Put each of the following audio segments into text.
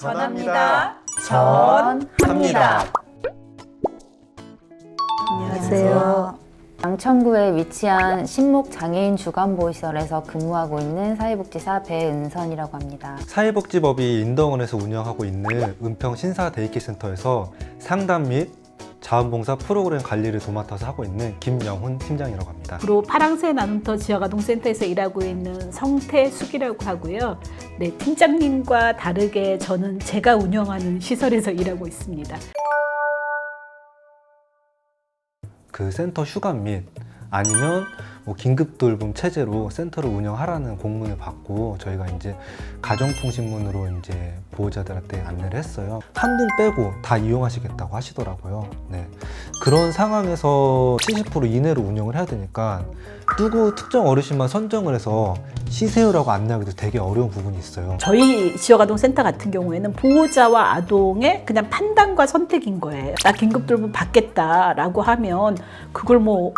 전합니다. 전합니다. 안녕하세요. 양천구에 위치한 신목 장애인 주간보호시설에서 근무하고 있는 사회복지사 배은선이라고 합니다. 사회복지법이 인덕원에서 운영하고 있는 은평 신사 데이케 센터에서 상담 및 자원봉사 프로그램 관리를 도맡아서 하고 있는 김영훈 팀장이라고 합니다. 그리고 파랑새 나눔터 지역아동센터에서 일하고 있는 성태숙이라고 하고요. 네, 팀장님과 다르게 저는 제가 운영하는 시설에서 일하고 있습니다. 그 센터 휴관 및 아니면 뭐 긴급 돌봄 체제로 센터를 운영하라는 공문을 받고 저희가 이제 가정통신문으로 이제 보호자들한테 안내를 했어요. 한 분 빼고 다 이용하시겠다고 하시더라고요. 네. 그런 상황에서 70% 이내로 운영을 해야 되니까 누구 특정 어르신만 선정을 해서 쉬세요라고 안내하기도 되게 어려운 부분이 있어요. 저희 지역아동센터 같은 경우에는 보호자와 아동의 그냥 판단과 선택인 거예요. 나 긴급 돌봄 받겠다라고 하면 그걸 뭐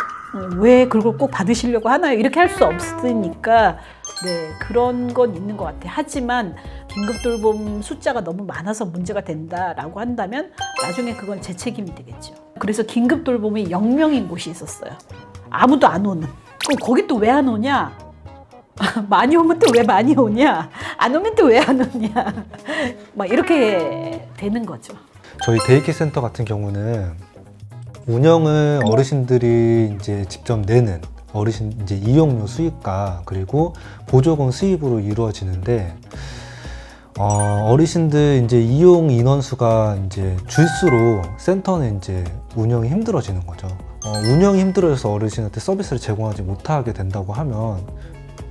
왜 그걸 꼭 받으시려고 하나요? 이렇게 할 수 없으니까 네 그런 건 있는 것 같아요. 하지만 긴급 돌봄 숫자가 너무 많아서 문제가 된다라고 한다면 나중에 그건 제 책임이 되겠죠. 그래서 긴급 돌봄이 0명인 곳이 있었어요. 아무도 안 오는. 그럼 거기 또 왜 안 오냐? 많이 오면 또 왜 많이 오냐? 안 오면 또 왜 안 오냐? 막 이렇게 되는 거죠. 저희 데이케 센터 같은 경우는 운영을 어르신들이 이제 직접 내는 어르신 이제 이용료 수입과 그리고 보조금 수입으로 이루어지는데 어, 어르신들 이제 이용 인원수가 이제 줄수록 센터는 이제 운영이 힘들어지는 거죠. 어, 운영이 힘들어져서 어르신한테 서비스를 제공하지 못하게 된다고 하면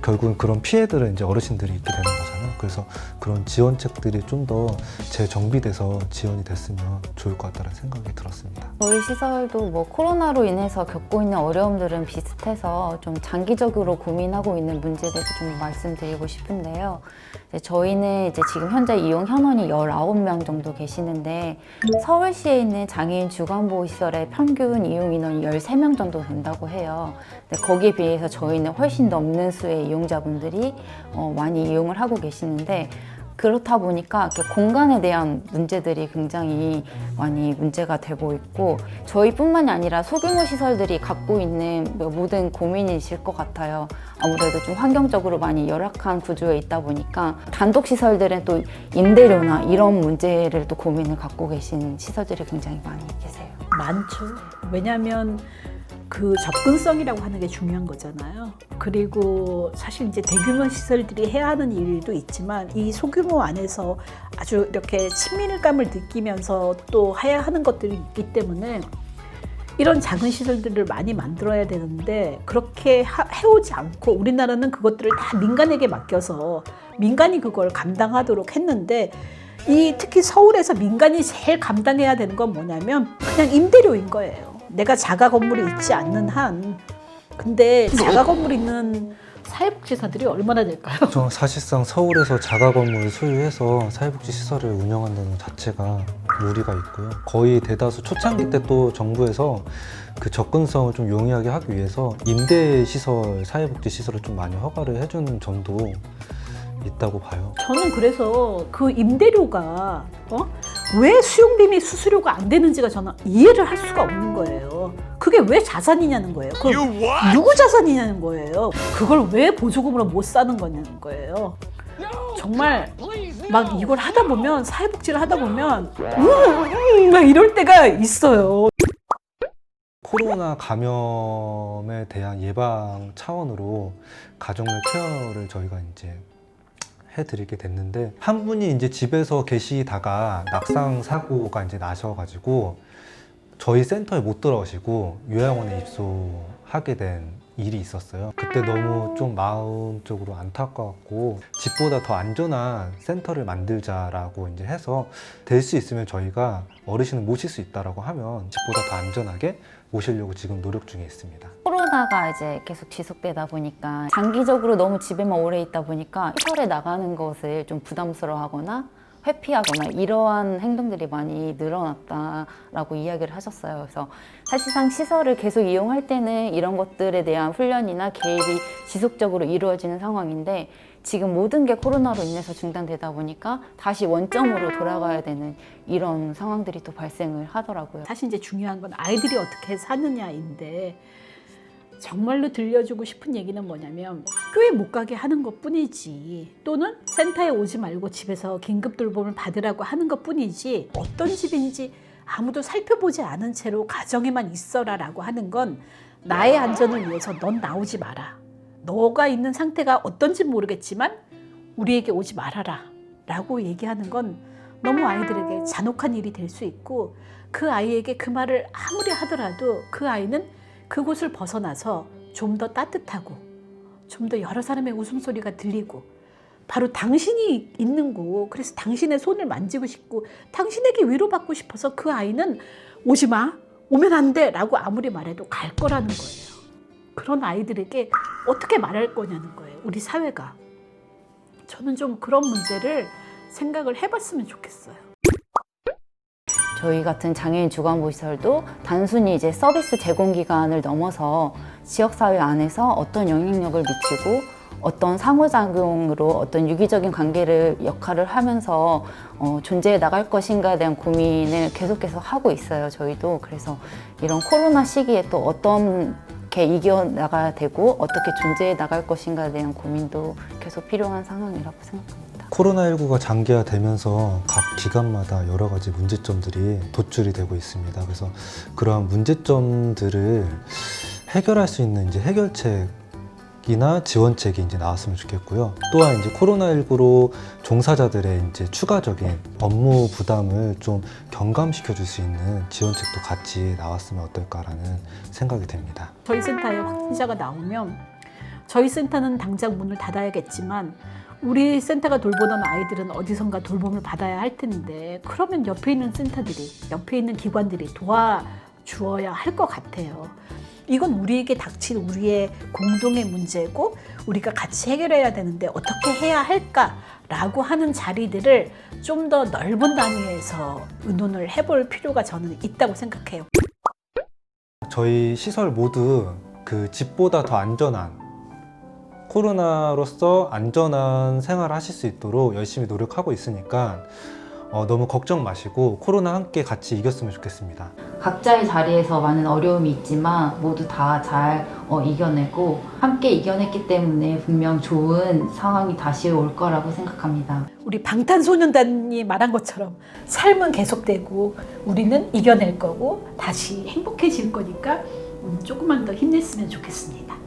결국은 그런 피해들은 이제 어르신들이 있게 되는 거잖아요. 그래서 그런 지원책들이 좀 더 재정비돼서 지원이 됐으면 좋을 것 같다는 생각이 들었습니다. 저희 시설도 뭐 코로나로 인해서 겪고 있는 어려움들은 비슷해서 좀 장기적으로 고민하고 있는 문제에 대해서 좀 말씀드리고 싶은데요. 이제 저희는 이제 지금 현재 이용 현원이 19명 정도 계시는데 서울시에 있는 장애인 주간보호시설의 평균 이용 인원이 13명 정도 된다고 해요. 근데 거기에 비해서 저희는 훨씬 넘는 수의 이용자분들이 어, 많이 이용을 하고 계시는 데 그렇다 보니까 공간에 대한 문제들이 굉장히 많이 문제가 되고 있고 저희뿐만이 아니라 소규모 시설들이 갖고 있는 모든 고민이실 것 같아요. 아무래도 좀 환경적으로 많이 열악한 구조에 있다 보니까 단독 시설들은 또 임대료나 이런 문제를 또 고민을 갖고 계신 시설들이 굉장히 많이 계세요. 많죠. 왜냐하면 그 접근성이라고 하는 게 중요한 거잖아요. 그리고 사실 이제 대규모 시설들이 해야 하는 일도 있지만 이 소규모 안에서 아주 이렇게 친밀감을 느끼면서 또 해야 하는 것들이 있기 때문에 이런 작은 시설들을 많이 만들어야 되는데 그렇게 하- 해오지 않고 우리나라는 그것들을 다 민간에게 맡겨서 민간이 그걸 감당하도록 했는데 이 특히 서울에서 민간이 제일 감당해야 되는 건 뭐냐면 그냥 임대료인 거예요. 내가 자가 건물이 있지 않는 한 근데 자가 건물 있는 사회복지사들이 얼마나 될까요? 저 사실상 서울에서 자가 건물을 소유해서 사회복지 시설을 운영한다는 자체가 무리가 있고요. 거의 대다수 초창기 때 또 정부에서 그 접근성을 좀 용이하게 하기 위해서 임대 시설, 사회복지 시설을 좀 많이 허가를 해주는 점도 있다고 봐요. 저는 그래서 그 임대료가 어? 왜 수용비 및 수수료가 안 되는지가 저는 이해를 할 수가 없는 거예요. 그게 왜 자산이냐는 거예요. 그 누구 자산이냐는 거예요. 그걸 왜 보조금으로 못 사는 거냐는 거예요. 정말 막 이걸 하다 보면 사회복지를 하다 보면 음, 막 이럴 때가 있어요. 코로나 감염에 대한 예방 차원으로 가정물 케어를 저희가 이제 해드리게 됐는데 한 분이 이제 집에서 계시다가 낙상 사고가 이제 나셔가지고 저희 센터에 못 들어오시고 요양원에 입소하게 된 일이 있었어요. 그때 너무 좀 마음적으로 안타까웠고 집보다 더 안전한 센터를 만들자라고 이제 해서 될 수 있으면 저희가 어르신을 모실 수 있다라고 하면 집보다 더 안전하게 모시려고 지금 노력 중에 있습니다. 코로나가 이제 계속 지속되다 보니까 장기적으로 너무 집에만 오래 있다 보니까 시설에 나가는 것을 좀 부담스러워하거나 회피하거나 이러한 행동들이 많이 늘어났다라고 이야기를 하셨어요. 그래서 사실상 시설을 계속 이용할 때는 이런 것들에 대한 훈련이나 개입이 지속적으로 이루어지는 상황인데 지금 모든 게 코로나로 인해서 중단되다 보니까 다시 원점으로 돌아가야 되는 이런 상황들이 또 발생을 하더라고요. 사실 이제 중요한 건 아이들이 어떻게 사느냐인데 정말로 들려주고 싶은 얘기는 뭐냐면 학교에 못 가게 하는 것 뿐이지 또는 센터에 오지 말고 집에서 긴급 돌봄을 받으라고 하는 것 뿐이지 어떤 집인지 아무도 살펴보지 않은 채로 가정에만 있어라 라고 하는 건 나의 안전을 위해서 넌 나오지 마라. 너가 있는 상태가 어떤지 모르겠지만 우리에게 오지 말아라 라고 얘기하는 건 너무 아이들에게 잔혹한 일이 될 수 있고 그 아이에게 그 말을 아무리 하더라도 그 아이는 그곳을 벗어나서 좀 더 따뜻하고 좀 더 여러 사람의 웃음소리가 들리고 바로 당신이 있는 곳 그래서 당신의 손을 만지고 싶고 당신에게 위로받고 싶어서 그 아이는 오지 마 오면 안 돼 라고 아무리 말해도 갈 거라는 거예요. 그런 아이들에게 어떻게 말할 거냐는 거예요 우리 사회가. 저는 좀 그런 문제를 생각을 해봤으면 좋겠어요 저희 같은 장애인 주간보시설도 단순히 이제 서비스 제공 기간을 넘어서 지역사회 안에서 어떤 영향력을 미치고 어떤 상호작용으로 어떤 유기적인 관계를 역할을 하면서 어, 존재해 나갈 것인가에 대한 고민을 계속해서 하고 있어요. 저희도 그래서 이런 코로나 시기에 또 어떻게 이겨 나가야 되고 어떻게 존재해 나갈 것인가에 대한 고민도 계속 필요한 상황이라고 생각합니다. 코로나19가 장기화되면서 각 기관마다 여러 가지 문제점들이 도출이 되고 있습니다. 그래서 그러한 문제점들을 해결할 수 있는 이제 해결책 이나 지원책이 이제 나왔으면 좋겠고요. 또한 이제 코로나19로 종사자들의 이제 추가적인 업무 부담을 좀 경감시켜 줄 수 있는 지원책도 같이 나왔으면 어떨까라는 생각이 듭니다. 저희 센터에 확진자가 나오면 저희 센터는 당장 문을 닫아야겠지만 우리 센터가 돌보던 아이들은 어디선가 돌봄을 받아야 할 텐데 그러면 옆에 있는 센터들이 옆에 있는 기관들이 도와주어야 할 것 같아요. 이건 우리에게 닥친 우리의 공동의 문제고 우리가 같이 해결해야 되는데 어떻게 해야 할까라고 하는 자리들을 좀 더 넓은 단위에서 의논을 해볼 필요가 저는 있다고 생각해요. 저희 시설 모두 그 집보다 더 안전한 코로나로서 안전한 생활을 하실 수 있도록 열심히 노력하고 있으니까 어, 너무 걱정 마시고 코로나 함께 같이 이겼으면 좋겠습니다. 각자의 자리에서 많은 어려움이 있지만 모두 다 잘 이겨내고 함께 이겨냈기 때문에 분명 좋은 상황이 다시 올 거라고 생각합니다. 우리 방탄소년단이 말한 것처럼 삶은 계속되고 우리는 이겨낼 거고 다시 행복해질 거니까 음, 조금만 더 힘냈으면 좋겠습니다.